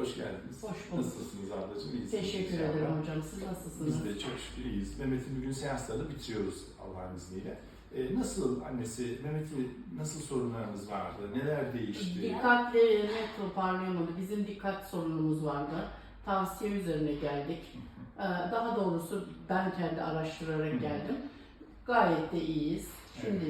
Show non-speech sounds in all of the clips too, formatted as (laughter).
Hoş geldiniz. Hoş bulduk. Nasılsınız ablacığım? İyisiniz Teşekkür inşallah. ederim hocam. Siz nasılsınız? Biz de çok şükür iyiyiz. Mehmet'in bugün seanslarını bitiriyoruz Allah'ın izniyle. Ee, nasıl annesi, Mehmet'i nasıl sorunlarınız vardı? Neler değişti? Dikkatlerini toparlayamadı. Bizim dikkat sorunumuz vardı. Tavsiye üzerine geldik. Ee, Daha doğrusu ben kendi araştırarak geldim. Gayet de iyiyiz. Evet.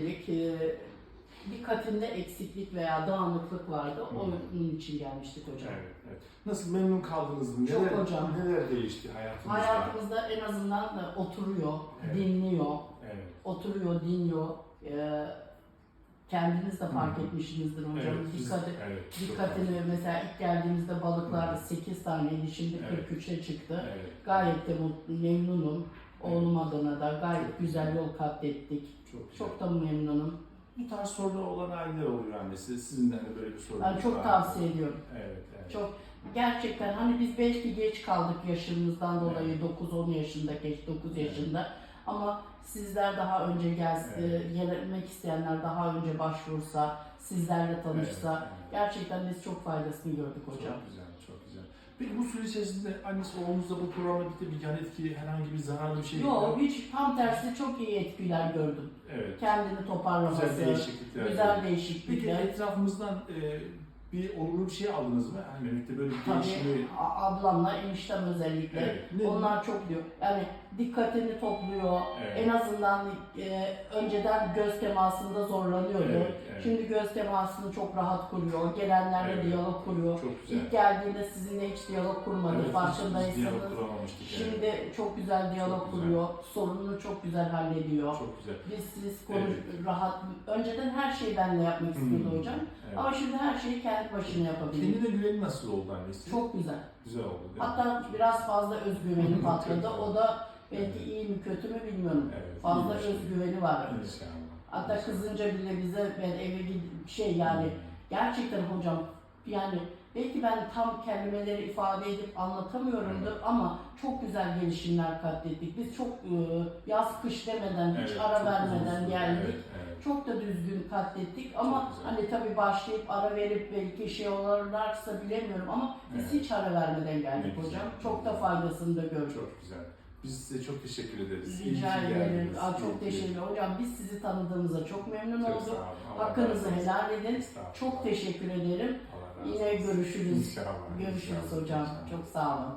Şimdilik e, dikkatinde eksiklik veya dağınıklık vardı. Hı. Onun için gelmiştik hocam. Evet, evet. Nasıl memnun kaldınız mı? Çok Neler, hocam. Neler değişti hayatınızda? Hayatımızda en azından da oturuyor, Evet. dinliyor, Evet. oturuyor, dinliyor. Ee, Kendiniz de fark Hı etmişsinizdir hocam. Evet, biz- Dikkat, evet, çok dikkatini fazla. mesela ilk geldiğimizde balıklar Hı. 8 taneydi, şimdi Evet. 43'e çıktı. Evet. Gayet de mutlu, memnunum. Oğlum adına da gayet güzel güzel. yol kat ettik. Çok, güzel. Çok da memnunum. Bu tarz sorular olan aileler oluyor annesi. Sizin de hani böyle bir sorunuz Ben çok tavsiye ediyorum. Evet, evet. Çok gerçekten hani biz belki geç kaldık yaşımızdan dolayı 9-10 yaşında geç 9 Evet. yaşında ama sizler daha önce gelse, Evet. gelmek isteyenler daha önce başvursa, sizlerle tanışsa Evet, evet. gerçekten biz çok faydasını gördük hocam. Çok güzel, çok güzel. Peki bu süre içerisinde annesi oğlunuzda bu programla birlikte bir yan etki, herhangi bir zararlı bir şey Yok hiç tam tersi çok iyi etkiler gördüm. Evet. Kendini toparlaması, Güzel değişiklikler. güzel Peki değişiklikler. etrafımızdan e, bir olumlu bir şey aldınız mı? Hani Mehmet'te böyle bir Tabii değişimi... a- ablamla eniştem özellikle. Evet. Ne- Onlar çok diyor. Yani dikkatini topluyor. Evet. En azından e, önceden göz temasında zorlanıyordu. Evet, evet. Şimdi göz temasını çok rahat kuruyor. Gelenlerle Evet. diyalog kuruyor. Çok güzel. İlk geldiğinde sizinle hiç diyalog kurmadı Evet, hiç farkındaysanız. diyalog kuramamıştık. Şimdi çok güzel diyalog Çok güzel. kuruyor. Sorununu çok güzel hallediyor. Çok güzel. Biz siz konuş rahat. Önceden her şeyi benle yapmak istiyordu Hmm, hocam. evet. Ama şimdi her şeyi kendi başına yapabiliyor. Kendine güveni nasıl oldu annesi? Çok güzel. güzel oldu değil mi? Hatta biraz fazla özgüveni (laughs) patladı. O da belki Evet. iyi mi kötü mü bilmiyorum. Evet, Fazla iyi şey. özgüveni var. İnşallah. Hatta kızınca bile bize ben eve gidip şey yani Hmm. gerçekten hocam yani belki ben tam kelimeleri ifade edip anlatamıyorumdur ama çok güzel gelişimler katlettik. Biz çok yaz kış demeden hiç Evet, ara çok vermeden geldik. Evet, evet. Çok da düzgün katlettik ama güzel. hani tabii başlayıp ara verip belki şey olurlarsa bilemiyorum ama biz Evet. hiç ara vermeden geldik Ne güzel. hocam. Çok da faydasını da gördük. Çok güzel. Biz size çok teşekkür ederiz. İyi Rica ederim. geldiniz. Aa, İyi çok ki- teşekkür ederim. Hocam biz sizi tanıdığımıza çok memnun Çok olduk. sağ olun. Allah Hakkınızı olsun. helal edin. Estağfurullah. Çok teşekkür ederim. Allah razı Yine olsun. görüşürüz. İnşallah. Görüşürüz inşallah, hocam. inşallah. Çok sağ olun.